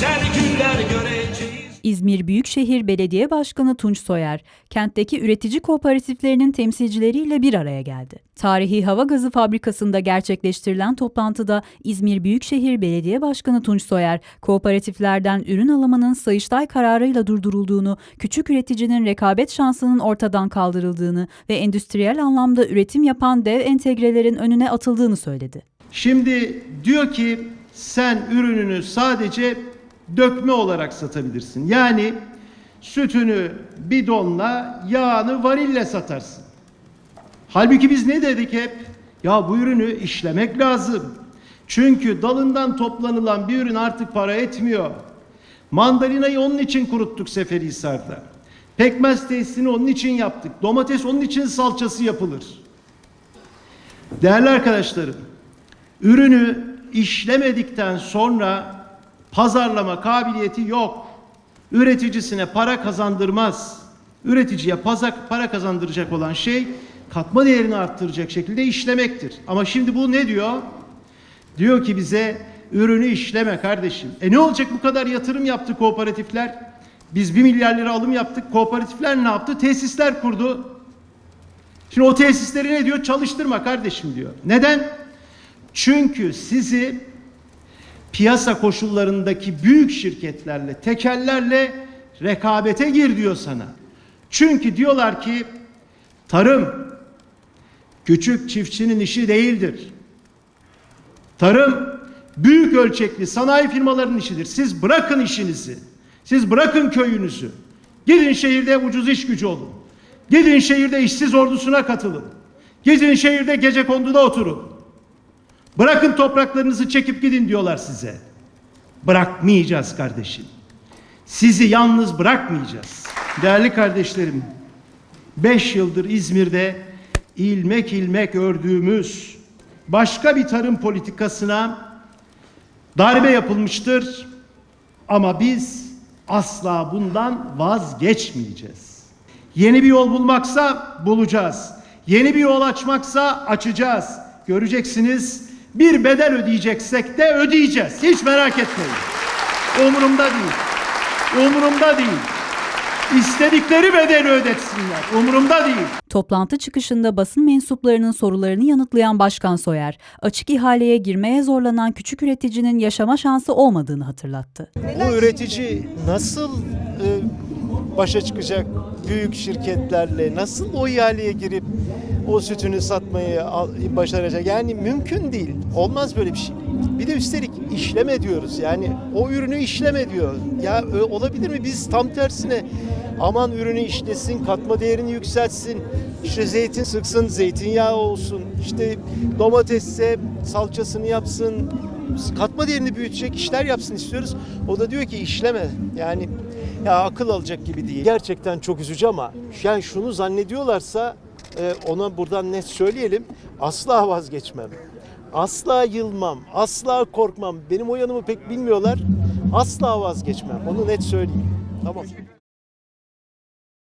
güzel günler göreceğiz. İzmir Büyükşehir Belediye Başkanı Tunç Soyer, kentteki üretici kooperatiflerinin temsilcileriyle bir araya geldi. Tarihi hava gazı fabrikasında gerçekleştirilen toplantıda İzmir Büyükşehir Belediye Başkanı Tunç Soyer, kooperatiflerden ürün alımının Sayıştay kararıyla durdurulduğunu, küçük üreticinin rekabet şansının ortadan kaldırıldığını ve endüstriyel anlamda üretim yapan dev entegrelerin önüne atıldığını söyledi. Şimdi diyor ki sen ürününü sadece dökme olarak satabilirsin. Yani sütünü bidonla, yağını varille satarsın. Halbuki biz ne dedik hep? Ya bu ürünü işlemek lazım. Çünkü dalından toplanılan bir ürün artık para etmiyor. Mandalinayı onun için kuruttuk Seferihisar'da. Pekmez tesisini onun için yaptık. Domates onun için salçası yapılır. Değerli arkadaşlarım, ürünü işlemedikten sonra pazarlama kabiliyeti yok. Üreticisine para kazandırmaz. Üreticiye pazar, para kazandıracak olan şey katma değerini arttıracak şekilde işlemektir. Ama şimdi bu ne diyor? Diyor ki bize ürünü işleme kardeşim. E ne olacak bu kadar yatırım yaptı kooperatifler? Biz bir milyar lira alım yaptık. Kooperatifler ne yaptı? Tesisler kurdu. Şimdi o tesisleri ne diyor? Çalıştırma kardeşim diyor. Neden? Çünkü sizi piyasa koşullarındaki büyük şirketlerle, tekellerle rekabete gir diyor sana. Çünkü diyorlar ki tarım küçük çiftçinin işi değildir. Tarım büyük ölçekli sanayi firmalarının işidir. Siz bırakın işinizi. Siz bırakın köyünüzü. Gidin şehirde ucuz iş gücü olun. Gidin şehirde işsiz ordusuna katılın. Gidin şehirde gece konduda oturun. Bırakın topraklarınızı çekip gidin diyorlar size. Bırakmayacağız kardeşim. Sizi yalnız bırakmayacağız. Değerli kardeşlerim, beş yıldır İzmir'de ilmek ilmek ördüğümüz başka bir tarım politikasına darbe yapılmıştır. Ama biz asla bundan vazgeçmeyeceğiz. Yeni bir yol bulmaksa bulacağız. Yeni bir yol açmaksa açacağız. Göreceksiniz bir bedel ödeyeceksek de ödeyeceğiz. Hiç merak etmeyin. Umurumda değil. Umurumda değil. İstedikleri bedeli ödetsinler. Umurumda değil. Toplantı çıkışında basın mensuplarının sorularını yanıtlayan Başkan Soyer, açık ihaleye girmeye zorlanan küçük üreticinin yaşama şansı olmadığını hatırlattı. Bu üretici nasıl e, başa çıkacak büyük şirketlerle? Nasıl o ihaleye girip o sütünü satmayı başaracak? Yani mümkün değil. Olmaz böyle bir şey. Bir de üstelik işleme diyoruz. Yani o ürünü işleme diyor. Ya ö- olabilir mi? Biz tam tersine aman ürünü işlesin, katma değerini yükseltsin. İşte zeytin sıksın, zeytinyağı olsun. İşte domatesse salçasını yapsın, katma değerini büyütecek işler yapsın istiyoruz. O da diyor ki işleme. Yani ya akıl alacak gibi değil. Gerçekten çok üzücü ama yani şunu zannediyorlarsa e, ona buradan net söyleyelim. Asla vazgeçmem. Asla yılmam. Asla korkmam. Benim o yanımı pek bilmiyorlar. Asla vazgeçmem. Onu net söyleyeyim. Tamam.